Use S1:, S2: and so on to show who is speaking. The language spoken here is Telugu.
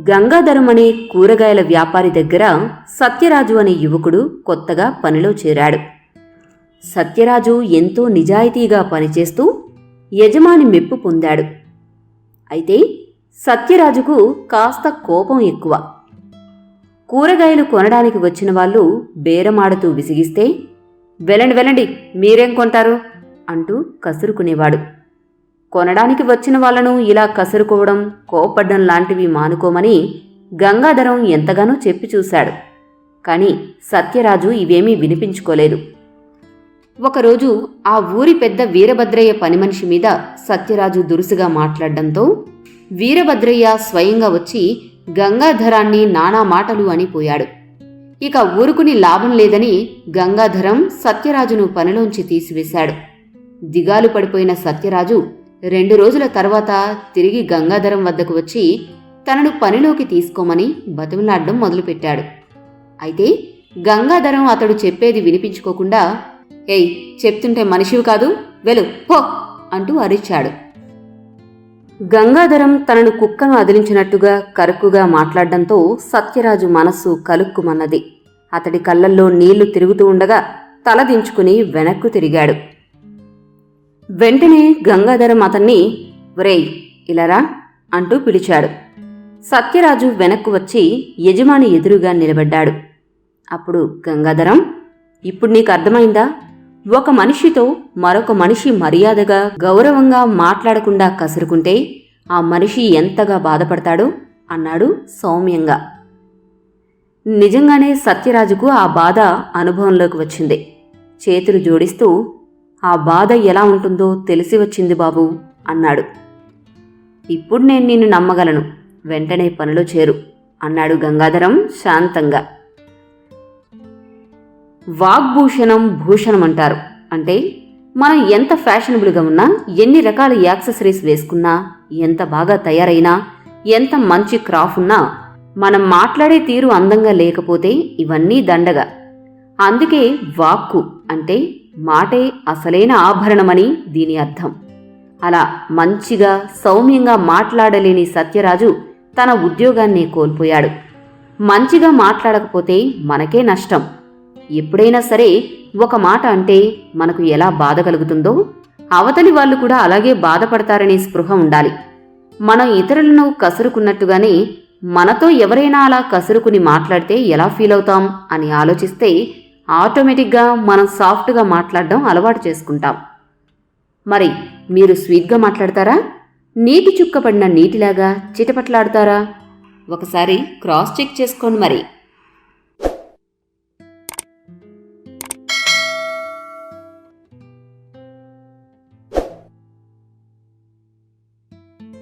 S1: గంగాధరం అనే కూరగాయల వ్యాపారి దగ్గర సత్యరాజు అనే యువకుడు కొత్తగా పనిలో చేరాడు. సత్యరాజు ఎంతో నిజాయితీగా పనిచేస్తూ యజమాని మెప్పు పొందాడు. అయితే సత్యరాజుకు కాస్త కోపం ఎక్కువ. కూరగాయలు కొనడానికి వచ్చిన వాళ్ళు బేరమాడుతూ విసిగిస్తే వెళ్ళండి వెళ్ళండి మీరేం కొంటారు? అంటూ కసురుకునేవాడు. కొనడానికి వచ్చిన వాళ్ళను ఇలా కసురుకోవడం కోపడ్డం లాంటివి మానుకోమని గంగాధరం ఎంతగానో చెప్పి చూశాడు. కాని సత్యరాజు ఇవేమీ వినిపించుకోలేదు. ఒకరోజు ఆ ఊరి పెద్ద వీరభద్రయ్య పనిమనిషి మీద సత్యరాజు దురుసుగా మాట్లాడడంతో వీరభద్రయ్య స్వయంగా వచ్చి గంగాధరాన్ని నానా మాటలు అనిపోయాడు. ఇక ఊరుకుని లాభం లేదని గంగాధరం సత్యరాజును పనిలోంచి తీసివేశాడు. దిగాలు పడిపోయిన సత్యరాజు రెండు రోజుల తర్వాత తిరిగి గంగాధరం వద్దకు వచ్చి తనను పనిలోకి తీసుకోమని బతిమలాడడం మొదలుపెట్టాడు. అయితే గంగాధరం అతడు చెప్పేది వినిపించుకోకుండా ఏయ్ చెప్తుంటే మనిషివి కాదు వెలు పో! అంటూ అరిచాడు. గంగాధరం తనను కుక్కను అదిలించినట్టుగా కరుక్కుగా మాట్లాడడంతో సత్యరాజు మనస్సు కలుక్కుమన్నది. అతడి కళ్ళల్లో నీళ్ళు తిరుగుతూ ఉండగా తలదించుకుని వెనక్కు తిరిగాడు. వెంటనే గంగాధరం అతన్ని ఒరేయ్ ఇలారా అంటూ పిలిచాడు. సత్యరాజు వెనక్కు వచ్చి యజమాని ఎదురుగా నిలబడ్డాడు. అప్పుడు గంగాధరం ఇప్పుడు నీకు అర్థమైందా? ఒక మనిషితో మరొక మనిషి మర్యాదగా గౌరవంగా మాట్లాడకుండా కసురుకుంటే ఆ మనిషి ఎంతగా బాధపడతాడో? అన్నాడు సౌమ్యంగా. నిజంగానే సత్యరాజుకు ఆ బాధ అనుభవంలోకి వచ్చింది. చేతులు జోడిస్తూ ఆ బాధ ఎలా ఉంటుందో తెలిసి వచ్చింది బాబు అన్నాడు. ఇప్పుడు నేను నిన్ను నమ్మగలను. వెంటనే పనిలో చేరు అన్నాడు గంగాధరం శాంతంగా. వాగ్భూషణం భూషణం అంటారు అంటే మనం ఎంత ఫ్యాషనబుల్గా ఉన్నా ఎన్ని రకాల యాక్సెసరీస్ వేసుకున్నా ఎంత బాగా తయారైనా ఎంత మంచి క్రాఫ్ ఉన్నా మనం మాట్లాడే తీరు అందంగా లేకపోతే ఇవన్నీ దండగా. అందుకే వాక్కు అంటే మాటే అసలైన ఆభరణమని దీని అర్థం. అలా మంచిగా సౌమ్యంగా మాట్లాడలేని సత్యరాజు తన ఉద్యోగాన్ని కోల్పోయాడు. మంచిగా మాట్లాడకపోతే మనకే నష్టం. ఎప్పుడైనా సరే ఒక మాట అంటే మనకు ఎలా బాధ కలుగుతుందో అవతలి వాళ్ళు కూడా అలాగే బాధపడతారనే స్పృహ ఉండాలి. మనం ఇతరులను కసురుకున్నట్టుగానే మనతో ఎవరైనా అలా కసురుకుని మాట్లాడితే ఎలా ఫీల్ అవుతాం అని ఆలోచిస్తే ఆటోమేటిక్గా మనం సాఫ్ట్గా మాట్లాడడం అలవాటు చేసుకుంటాం. మరి మీరు స్వీట్గా మాట్లాడతారా? నీటి చుక్క పడిన నీటిలాగా చిటపట్లాడతారా? ఒకసారి క్రాస్ చెక్ చేసుకోండి మరి.